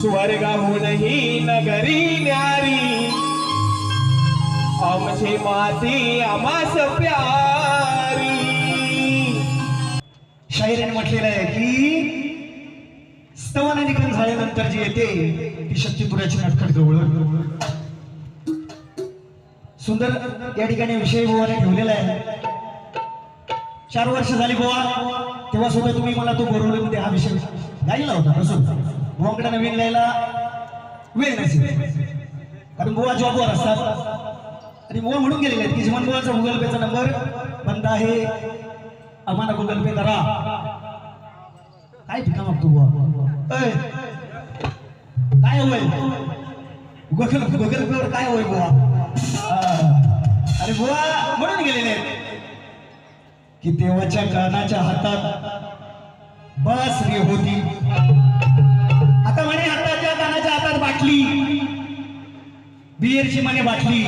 स्वर्गहूनही नगरी न्यारी। आमची माती आमास प्यारी। शाहिराने म्हटलेलं आहे की स्तवन निघून झाल्यानंतर जी येते ती शक्तीपुराची नटखट गवळ सुंदर या ठिकाणी विषय गोवाने ठेवलेला आहे. चार वर्ष झाली बुवा तेव्हा सुद्धा तुम्ही मला तो बोरवलीमध्ये हा विषय गायला होता नसून वेग नवीन लिहायला वेळ नसेल. कारण बुवा जॉबवर असतात. आणि बुवा म्हणून गेलेले आहेत की जीवन बुवाचा गुगल पेचा नंबर बंद आहे. आम्हाला गुगल पे करा. काय ठिकाण मागतो बुवा काय होय गुगल गुगल पेवर काय होय बुवा अरे बुवा म्हणून गेलेले आहेत. की देवाच्या कानाच्या हातात बस होती. फाटली हातात बाटली बियरची बाटली.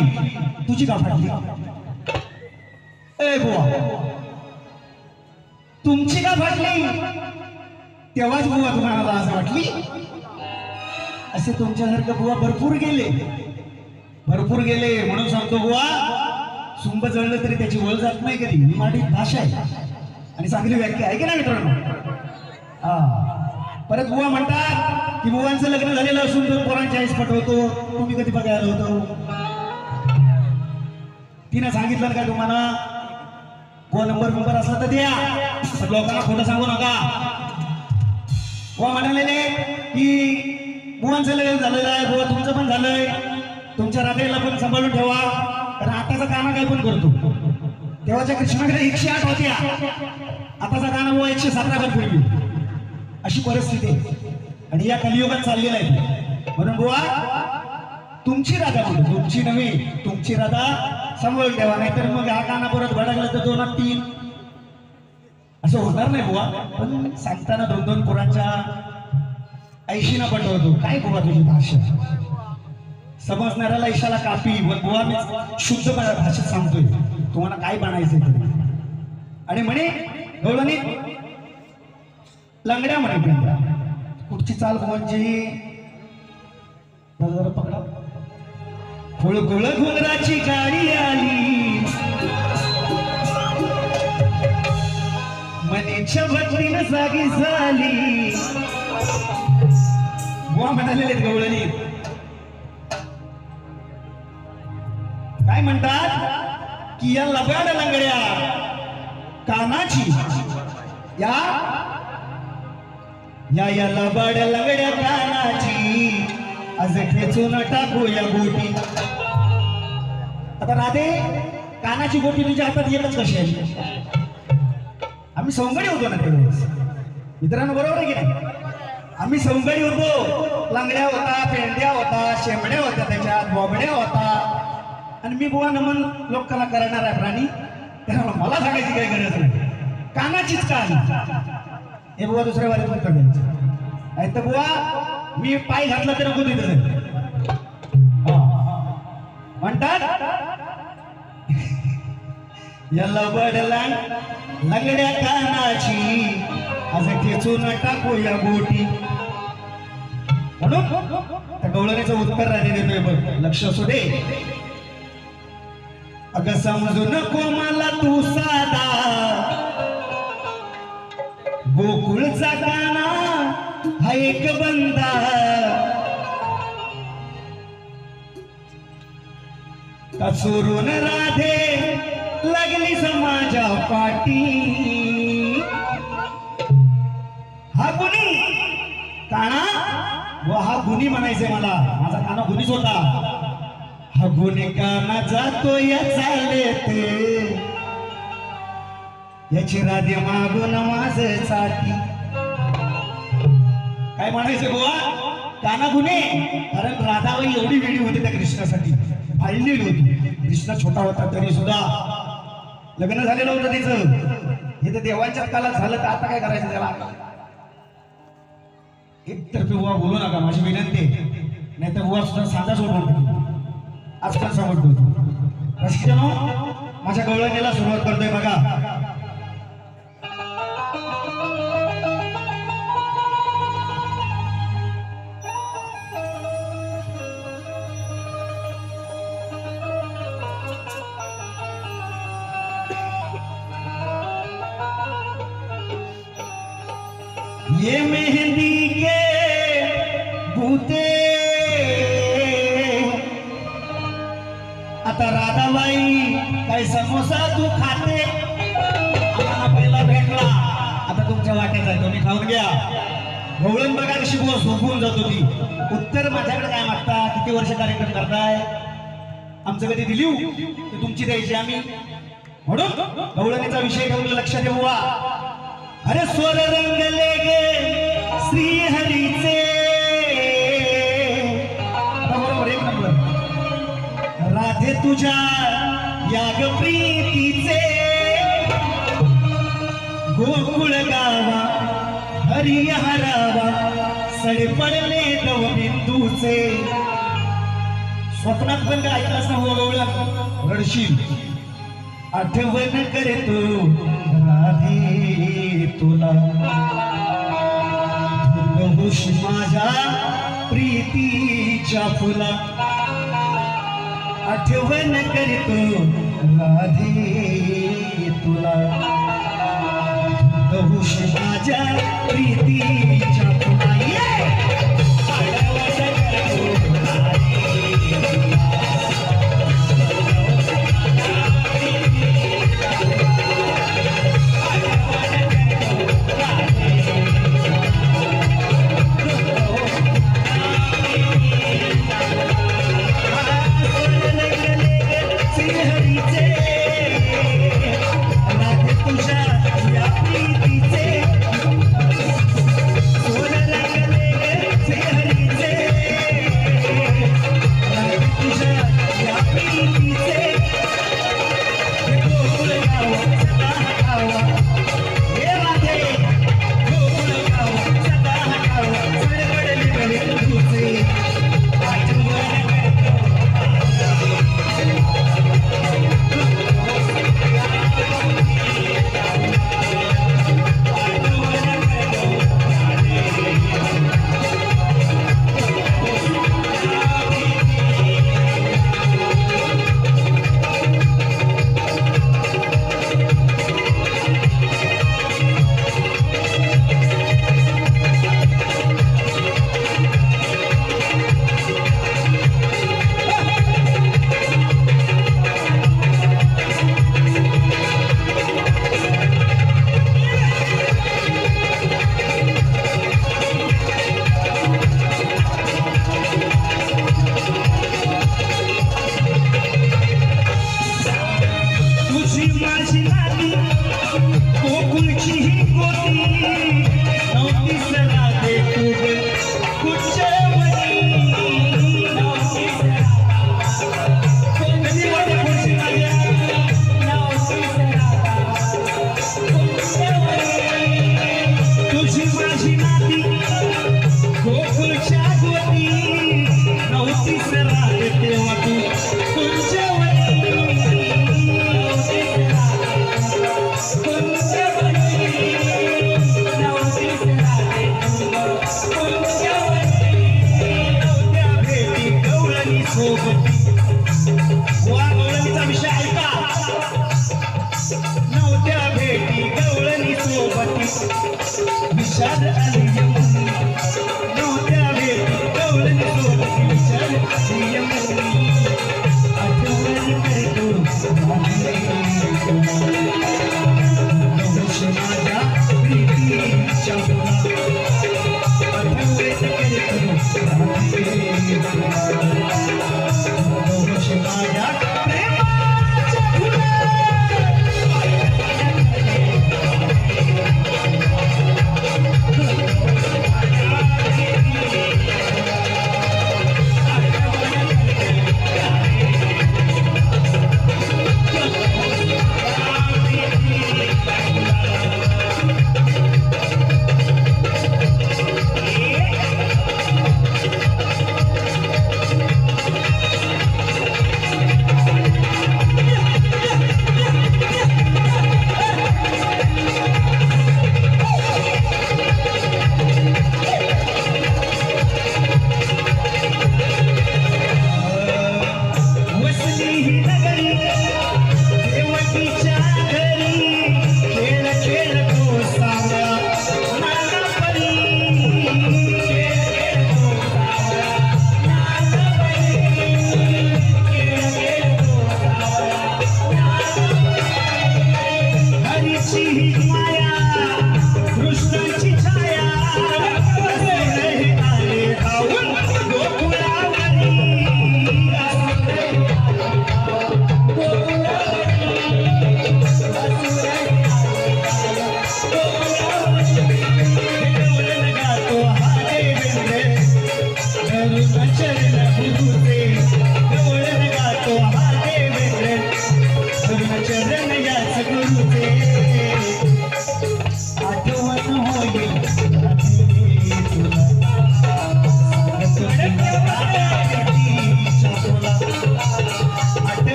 तुझी का फाटली ए बुवा. तुमची का फाटली तेव्हाच बुवा तुम्हाला असं वाटली. असे तुमच्यासारखं बुवा भरपूर गेले. भरपूर गेले म्हणून सांगतो बुवा सुंब जळलं तरी त्याची ओळ जात नाही कधी. ही मराठी भाषा आहे. आणि चांगली व्याख्या आहे की नाही मित्रांनो? हा. परत बुवा म्हणतात की बुवांचं लग्न झालेलं असून दोन पोरांची आईस पटवतो. तुम्ही कधी बघायला होतो? तिनं सांगितलं का तुम्हाला? बुवा नंबर नंबर असला तर द्या. लोकांना खोटं सांगू नका. बुवा म्हणालेले की बुवांचं लग्न झालेलं आहे बुवा तुमचं पण झालंय. तुमच्या रात्रीला पण सांभाळून ठेवा. कारण आताचा काना काय पण करतो. तेव्हाच्या कृष्णाकडे एकशे आठ होत्या. आताचा काना बुवा एकशे सतरा पण पूर्वी अशी परिस्थिती आहे. आणि या कलियुगात चाललेला आहे. म्हणून बुवा तुमची राधा म्हणतो तुमची नव्हे तुमची राधा सांभाळून ठेवा नाहीतर मग हा काना परत भडकलं तर दोन तीन. असं होणार नाही बुवा. पण सांगताना दोन दोन पोरांच्या ऐशीना पटवतो. काय बुवा तुझी भाषा? समजणाऱ्याला ईशाला कापी. व बुवा मी शुद्ध भाषेत सांगतोय. तुम्हाला काय बनायचंय आणि म्हणे गवळणी लंगड्या म्हणे पेंड्या कुठची चाल म्हणजे जरा पकडा. खुळखुळ घुंगराची गाडी आली. मनीच्या भक्तीनं जागी झाली. बुवा म्हणालेले गवळणी. काय म्हणतात? की या लबाड लंगड्या कानाची. या या या लबाड लंगड्या कानाची आज खेचून टाकू या गोटी. आता राधे कानाची गोटी तुझ्या हातात येतच कशी आहे? आम्ही सवंगडी होतो ना त्यावेळेस. मित्रांनो बरोबर आहे की नाही? आम्ही सवंगडी होतो. लांगड्या होता पेंड्या होता शेंबड्या होत्या त्याच्यात बोबड्या होता. आणि मी बुवा नमन लोकांना करणार आहे प्राणी. त्यामुळे मला सांगायची काही गरज नाही. कानाचीच का हे बुवा दुसऱ्या वारीत पण करायचं नाही तर बुवा मी पाय घातला तर नको तिथं. म्हणतात याला बडला लंगड्या कानाची आज खेचून टाकू या गोटी. म्हणून त्या गवळणीचं उत्तर राहिले देतोय बघ. लक्ष असू दे. अगं समजू नको मला तू साधा. गोकुळचा काना हा एक बंदा. का चोरून राधे लागली समाजा पाठी हा गुणी. काना? व हा गुणी म्हणायचंय मला. माझा काना गुणीच होता. हा गुणी काना जातो या चालते याची राधे मागून माझसाठी काय म्हणायचं बुवा? काना गुन्हे? कारण राधाबाई एवढी वेळी होती त्या कृष्णासाठी. फाळलेली होती. कृष्ण छोटा होता तरी सुद्धा. लग्न झालेलं होतं तिचं. हे तर देवांच्या काळात झालं तर आता काय करायचं त्याला? एकतर्फी बुवा बोलू नका माझी विनंती नाही तर बुवा सुद्धा साधा सोडून आजकाल समजतो रसिकजनो माझ्या गवळणीला सुरुवात करतोय बघा. ये मेहंदी के भूते आता राधाबाई काही समोसा तू खाते? आम्हाला पहिला भेटला. आता तुमच्या वाट्यात आहे तुम्ही खाऊन घ्या. गवळण बघा कशी बुवा झोपून जातो ती उत्तर माझ्याकडे काय मागता? किती वर्ष कार्यक्रम करताय? आमचं कधी दिली तुमची द्यायची आम्ही. म्हणून गवळणीचा विषय ठेवून लक्षात ठेवू वा. अरे स्वर रंगले गे श्री हरीचे बरोबर एक नंबर. राधे तुझ्या याग प्रीतीचे। गोकुळ गावा हरी हरावा सडपडले पडले बिंदूचे। स्वप्नात पण काय ऐकलं असं हो रडशील. आठवण करतो राधे तुला. बहुश माझ्या प्रीतीच्या फुला. आठवण करतो राधे गवळणीचा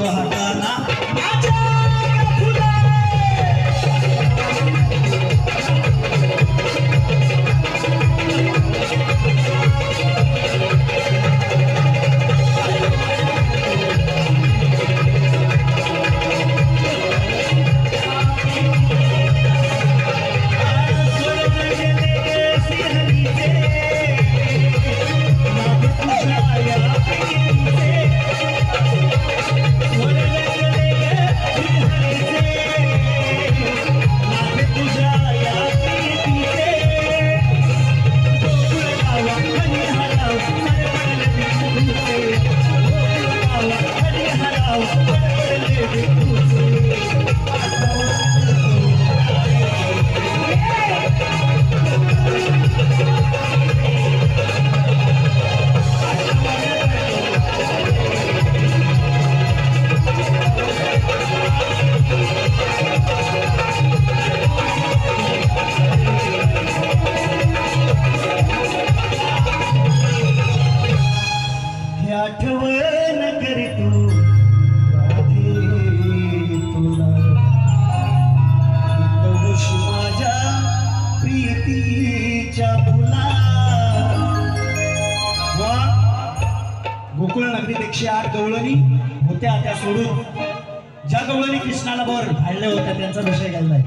Johan. आठवण करी तू. राधे माझ्या प्रीतीच्या फुला. वा. गोकुळ नगरीत आठ गवळणी होत्या त्या सोडून. ज्या गवळणी कृष्णाला वर फाडल्या होत्या त्यांचा विषय घाललाय